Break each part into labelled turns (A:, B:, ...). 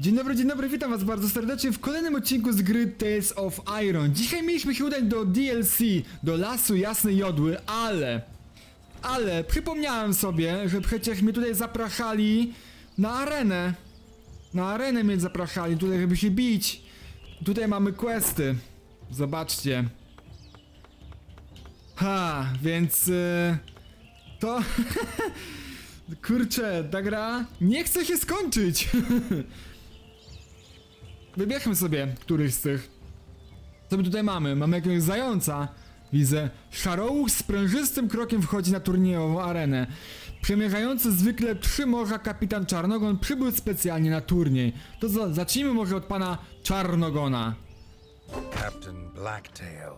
A: Dzień dobry, dzień dobry, witam was bardzo serdecznie w kolejnym odcinku z gry Tales of Iron. Dzisiaj mieliśmy się udać do DLC, do Lasu Jasnej Jodły, ale... Ale przypomniałem sobie, że przecież mnie tutaj zapraszali na arenę. Na arenę mnie zapraszali tutaj, żeby się bić. Tutaj mamy questy. Zobaczcie. Ha, więc... y, to... Kurczę, ta gra nie chce się skończyć. Wybierzmy sobie któryś z tych. Co my tutaj mamy? Mamy jakiegoś zająca. Widzę. Szarouch z prężystym krokiem wchodzi na turniejową arenę. Przemierzający zwykle trzy morza kapitan Czarnogon przybył specjalnie na turniej. To za zacznijmy może od pana Czarnogona.
B: Captain Blacktail,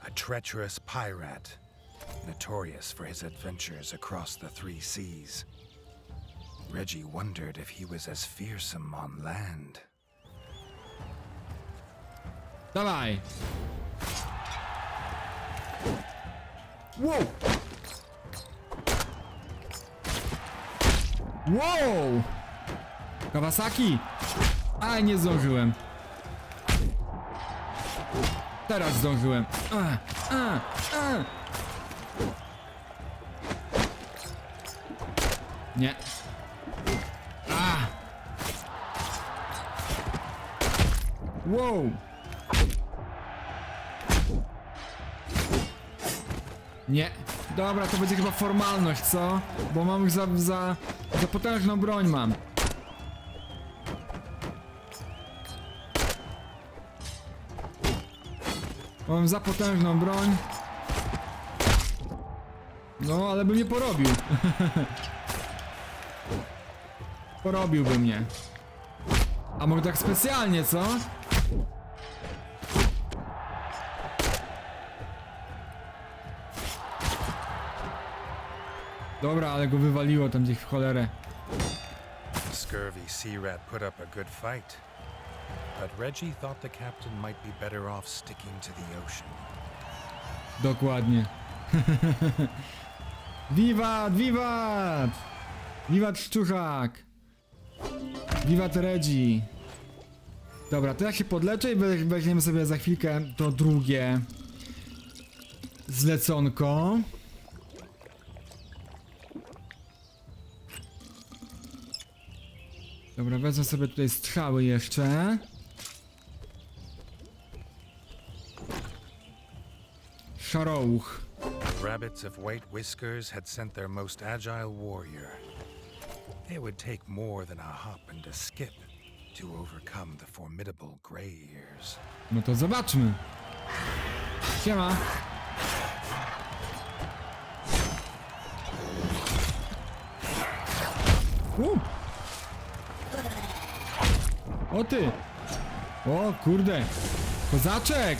B: a treacherous pirate, notorious for his adventures across the three seas. Reggie wondered if he was as fearsome on land.
A: Dawaj! Wow! Wow! Kawasaki! A, nie zdążyłem. Teraz zdążyłem. A, a, a. Nie. A! Wow! Nie. Dobra, to będzie chyba formalność, co? Bo mam za, za, za potężną broń mam. Mam za potężną broń. No, ale bym nie porobił. Porobiłby mnie. A może tak specjalnie, co? Dobra, ale go wywaliło tam gdzieś w cholerę.
B: Scurvy sea rat put up a good fight, but Reggie thought the captain might be better off sticking to the ocean.
A: Dokładnie. wiwat, wiwat! Wiwat Szczuchak! Wiwat Reggie! Dobra, to ja się podleczę i we- weźmiemy sobie za chwilkę to drugie zleconko. Dobra, wezmę sobie tutaj strzały jeszcze. Szarouch.
B: The rabbits of White Whiskers had sent their most agile warrior. It would take more than a hop and a skip to overcome the formidable Grey Ears.
A: No to zobaczmy. Siema. U. O ty. O kurde. Kozaczek.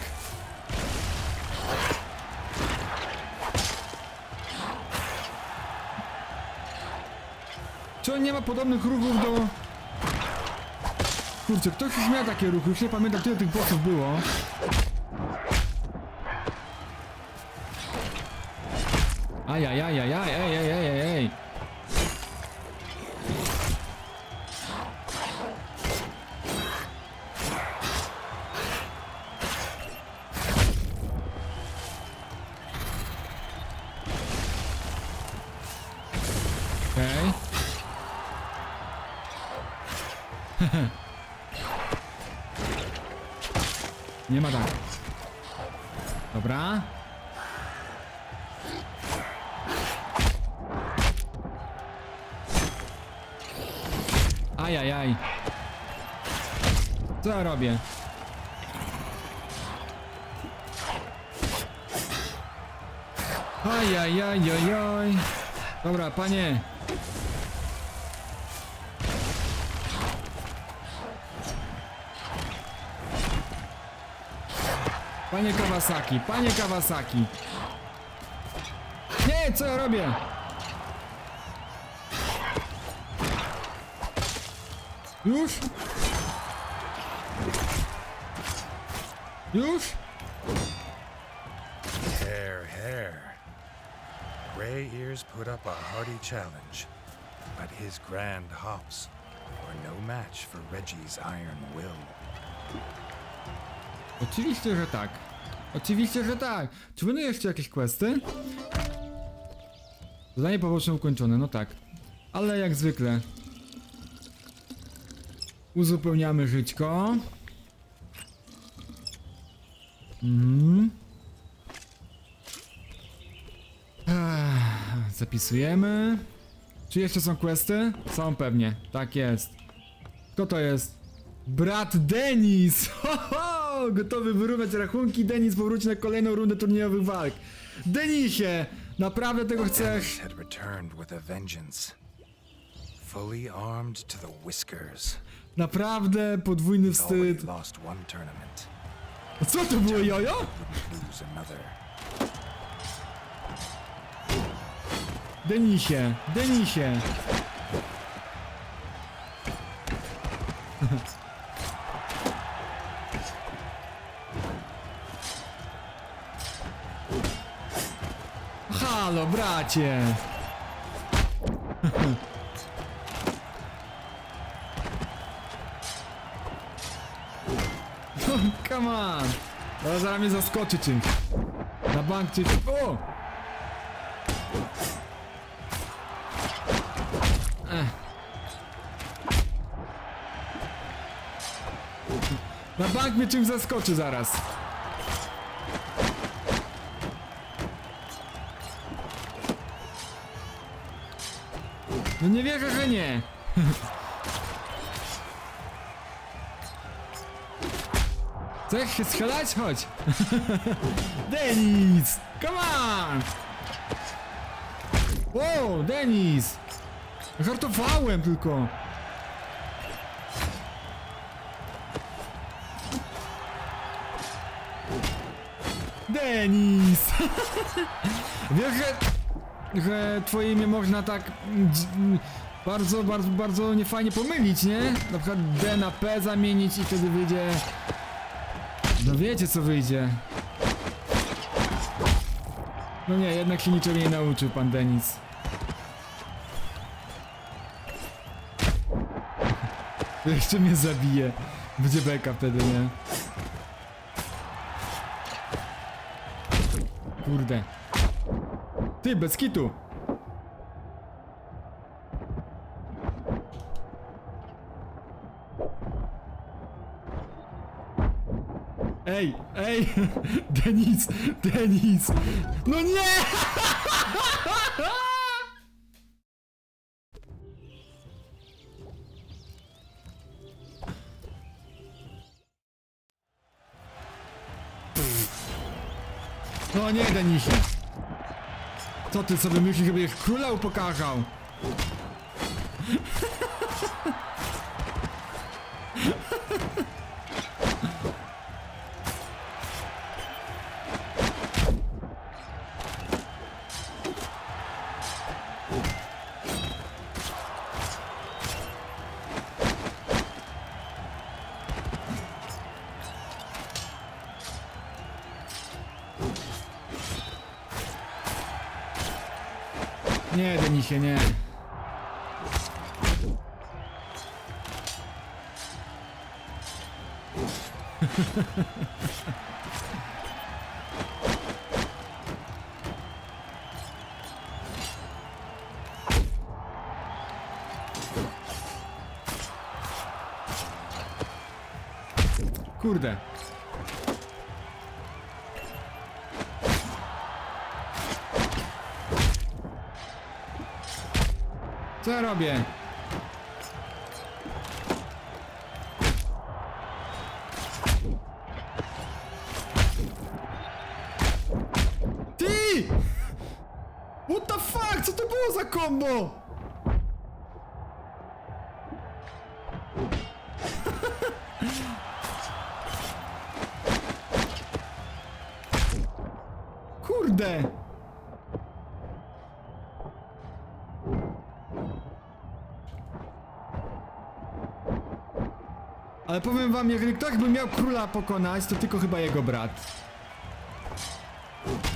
A: Czy on nie ma podobnych ruchów do... Kurczę, ktoś już miał takie ruchy, już nie pamiętam tyle tych bossów było. Ajajajajaj, ej, ej, ej, ej, ej. Okej. Nie ma tak. Dobra. Ajajaj. Co ja robię? Ajajajajaj. Dobra, panie. Panie Kawasaki, panie Kawasaki. Nie, co ja robię? Już? Już?
B: Hair, hair. Grey Ears put up a hearty challenge, but his grand hops were no match for Reggie's iron will.
A: Oczywiście, że tak. Oczywiście, że tak. Czy będą jeszcze jakieś questy? Zadanie poboczne ukończone, no tak. Ale jak zwykle. Uzupełniamy żyćko. Mhm. Zapisujemy. Czy jeszcze są questy? Są pewnie. Tak jest. Kto to jest? Brat Denis! Ho, ho! Gotowy wyrównać rachunki. Denis powróci na kolejną rundę turniejowych walk. Denisie! Naprawdę tego chcesz?
B: Dennis had returned with a vengeance. Fully armed to the whiskers.
A: Naprawdę podwójny
B: He'd already
A: wstyd.
B: lost one tournament.
A: Co to było, jojo?
B: Wouldn't lose another.
A: Denisie, Denisie. Halo, bracie. No, come on. Teraz zaraz mnie zaskoczy czymś. Na bank czy... O! Na bank mnie czymś zaskoczy zaraz. No nie wierzę, że nie. Chcesz się strzelać? Chodź. Denis! Come on! Wow, Denis! Żartowałem tylko. Denis! Wiesz, że, że twoje imię można tak mm, mm, bardzo, bardzo, bardzo niefajnie pomylić, nie? Na przykład D na P zamienić i wtedy wyjdzie... No wiecie co wyjdzie. No nie, jednak się niczego nie nauczył pan Denis. Jeszcze mnie zabije. Będzie beka wtedy, nie? Kurde. Ty, bez kitu. Ej, ej, Denis, Denis. No nie! No nie, Denisie. Co ty sobie myślisz, żeby króla upokarzał? Nie, Denisie, nie. Kurde. Co ja robię? Ty! What the fuck? Co to było za combo? Ale powiem wam, jeżeli ktoś by miał króla pokonać, to tylko chyba jego brat.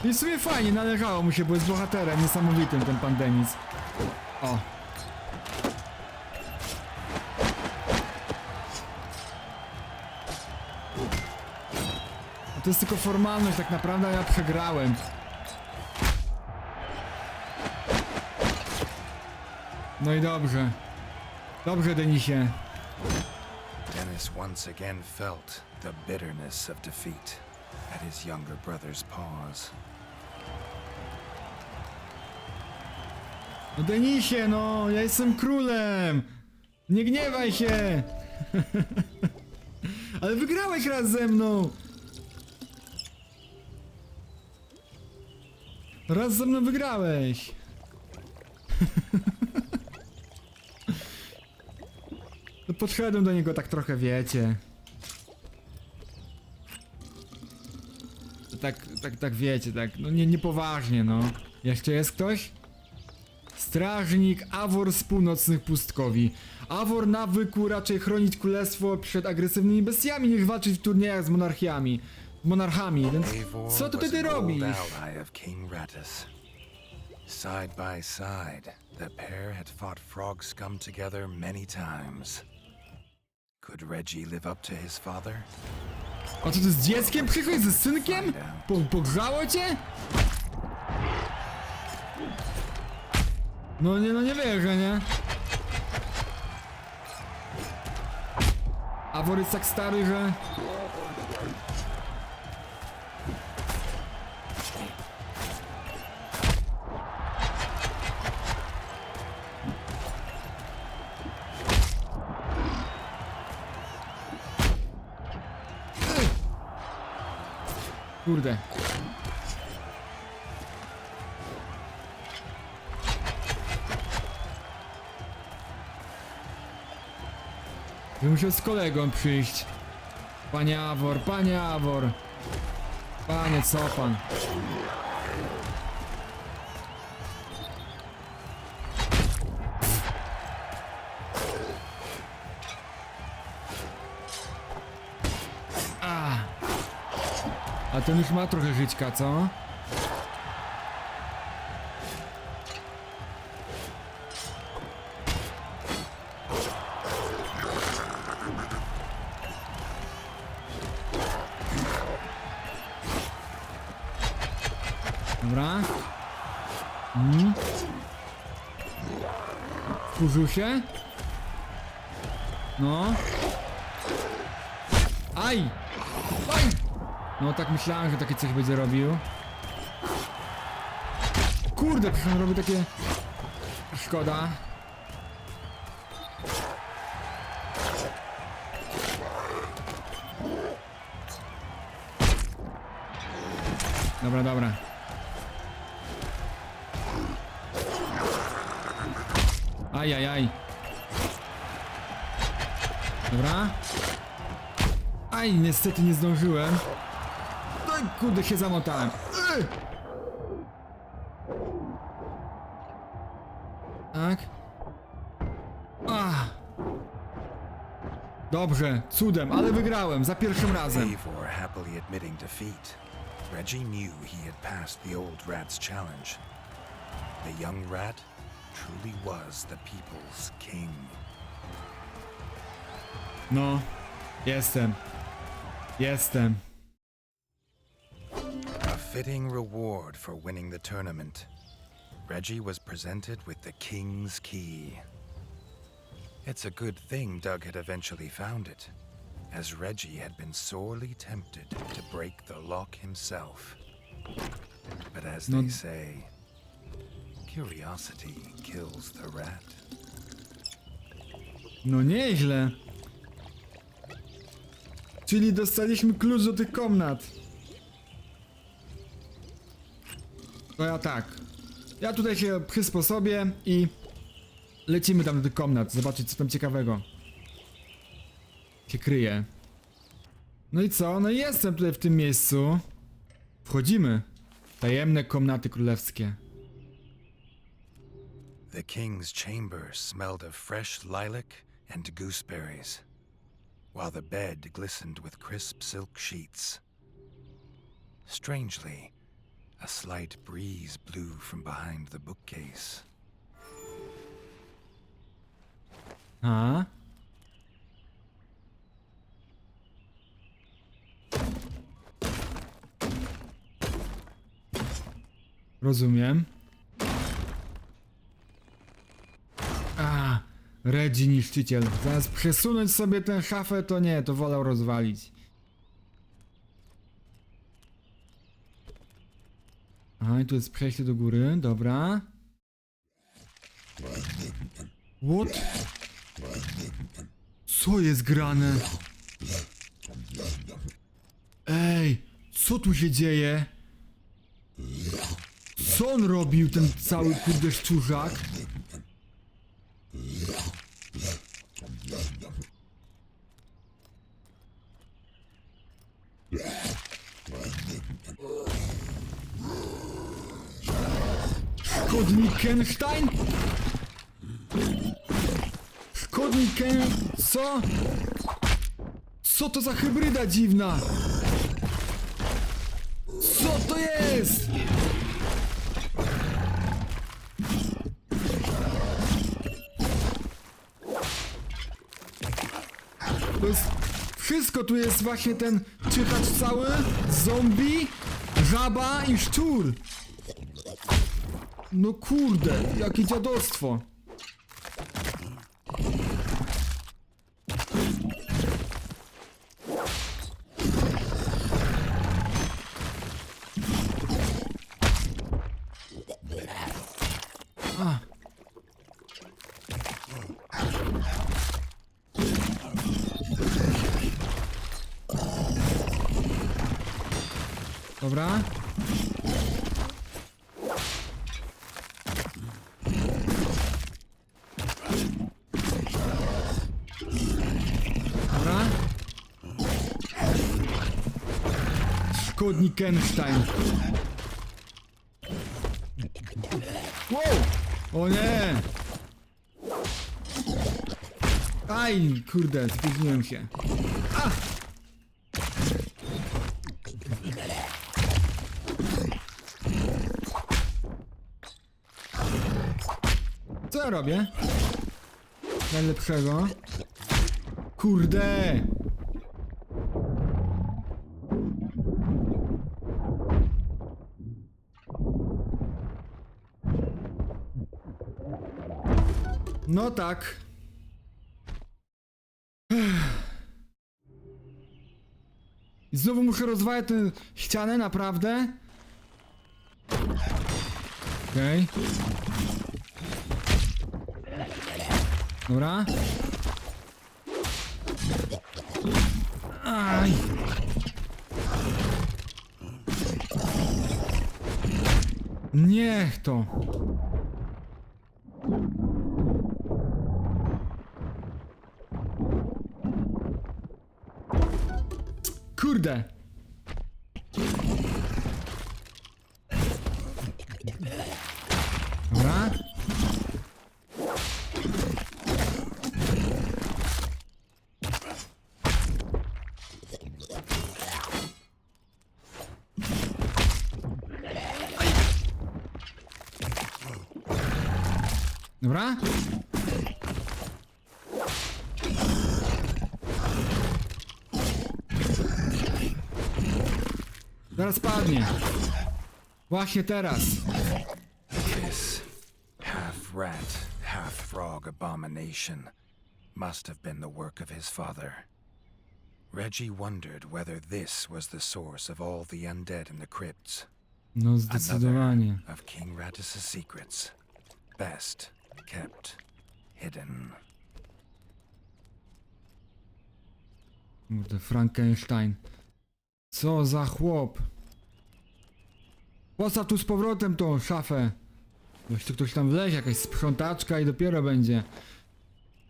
A: I w sumie fajnie, należało mu się, bo jest bohaterem niesamowitym ten pan Denis. O. To jest tylko formalność, tak naprawdę ja przegrałem. No i dobrze. Dobrze, Denisie.
B: Once again felt the bitterness of defeat at his younger brother's paws.
A: No Denisie, no, ja jestem królem! Nie gniewaj się! Ale wygrałeś raz ze mną! Raz ze mną wygrałeś! No podszedłem do niego tak trochę, wiecie. Tak, tak, tak wiecie, tak, no nie, niepoważnie, no. Jeszcze jest ktoś? Strażnik Awor z północnych pustkowi. Awor nawykł raczej chronić królestwo przed agresywnymi bestiami niż walczyć w turniejach z monarchiami. Monarchami, więc co ty wtedy robisz?
B: Side by side, the pair had fought frog scum together many times. Could Reggie live up to his father?
A: A co ty z dzieckiem przychodź ze synkiem? Po, pogrzało cię? No nie, no nie wierzę, nie? Awor jest tak stary, że... Kurde. Bym musiał z kolegą przyjść. Panie Awor, panie Awor. Panie, co pan? Ten już ma trochę żyćka, co? Dobra. Mm. Wkurzył się? No. Aj! Aj! No tak myślałem, że takie coś będzie robił. Kurde, on robi takie... Szkoda. Dobra, dobra. Aj, aj, aj. Dobra. Aj, niestety nie zdążyłem. No i kurde się zamotałem. Ej! Tak. Ach. Dobrze, cudem, ale wygrałem za pierwszym razem.
B: Eivor happily admitting defeat. Reggie knew he had passed the old rat's challenge. The young rat truly was the people's king.
A: No, jestem. Jestem.
B: Fitting reward for winning the tournament. Reggie was presented with the King's Key. It's a good thing Doug had eventually found it, as Reggie had been sorely tempted to break the lock himself. But as they say, curiosity kills the rat.
A: No nieźle. Czyli dostaliśmy klucz do tych komnat. To ja tak. Ja tutaj się przysposobię i lecimy tam do tych komnat, zobaczyć co tam ciekawego się kryje. No i co? No i jestem tutaj w tym miejscu. Wchodzimy. Tajemne komnaty królewskie.
B: The king's chamber smelled of fresh lilac and gooseberries, while the bed glistened with crisp silk sheets. Strangely, a slight breeze blew from behind the bookcase.
A: A? Rozumiem. A, Redzi niszczyciel. Zamiast przesunąć sobie tę szafę, to nie, to wolał rozwalić. Tu jest przejście do góry, dobra. What? Co jest grane? Ej, co tu się dzieje? Co on robił, ten cały kurde szczurzak? Szkodnik Kenstein? Szkodnik Ken... Co? Co to za hybryda dziwna? Co to jest? To jest... Wszystko tu jest właśnie ten czytacz cały, zombie, żaba i szczur. No kurde, jakie dziadostwo. A. Dobra. Dobra. Szkodnik Kenstein. Wow! O nie! Aj, kurde, spóźniłem się. A! Co ja robię? Najlepszego. Kurde! No tak. I znowu muszę rozwajać tę ścianę, naprawdę? Okej. Dobra. Aj. Niech to. Kurde. Dobra. Dobra. Zaraz padnie. Właśnie teraz.
B: This half rat, half frog abomination must have been the work of his father. Reggie wondered whether this was the source of all the undead in the crypts.
A: No
B: Another
A: zdecydowanie.
B: of King Radis's secrets. Best kept hidden.
A: Kurde, Frankenstein. Co za chłop. Postaw tu z powrotem tą szafę. Weź tu ktoś tam wlezie, jakaś sprzątaczka i dopiero będzie.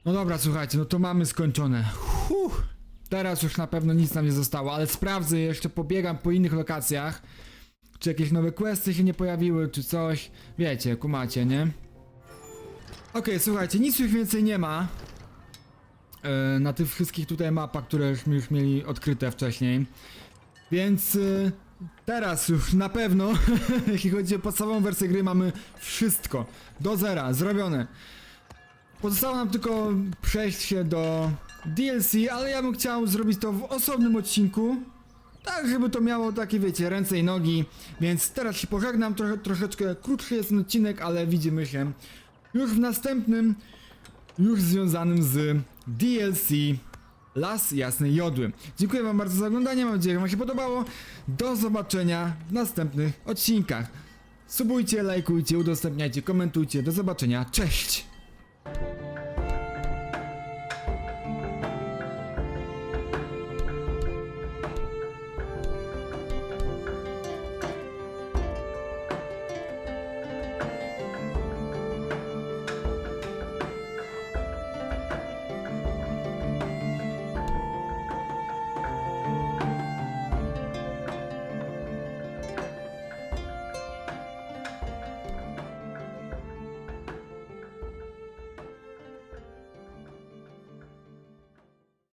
A: No dobra, słuchajcie, no to mamy skończone. Huh. Teraz już na pewno nic nam nie zostało, ale sprawdzę jeszcze, pobiegam po innych lokacjach. Czy jakieś nowe questy się nie pojawiły, czy coś. Wiecie, kumacie, nie? Okej, słuchajcie, nic już więcej nie ma. e, na tych wszystkich tutaj mapach, które żeśmy już mieli odkryte wcześniej. Więc e, teraz już na pewno, jeśli chodzi o podstawową wersję gry, mamy wszystko do zera zrobione. Pozostało nam tylko przejść się do DLC, ale ja bym chciał zrobić to w osobnym odcinku. tak żeby to miało takie, wiecie, ręce i nogi, więc teraz się pożegnam, trochę, troszeczkę krótszy jest ten odcinek, ale widzimy się już w następnym, już związanym z DLC Las Jasnej Jodły. Dziękuję wam bardzo za oglądanie, mam nadzieję, że wam się podobało. Do zobaczenia w następnych odcinkach. Subujcie, lajkujcie, udostępniajcie, komentujcie. Do zobaczenia, cześć!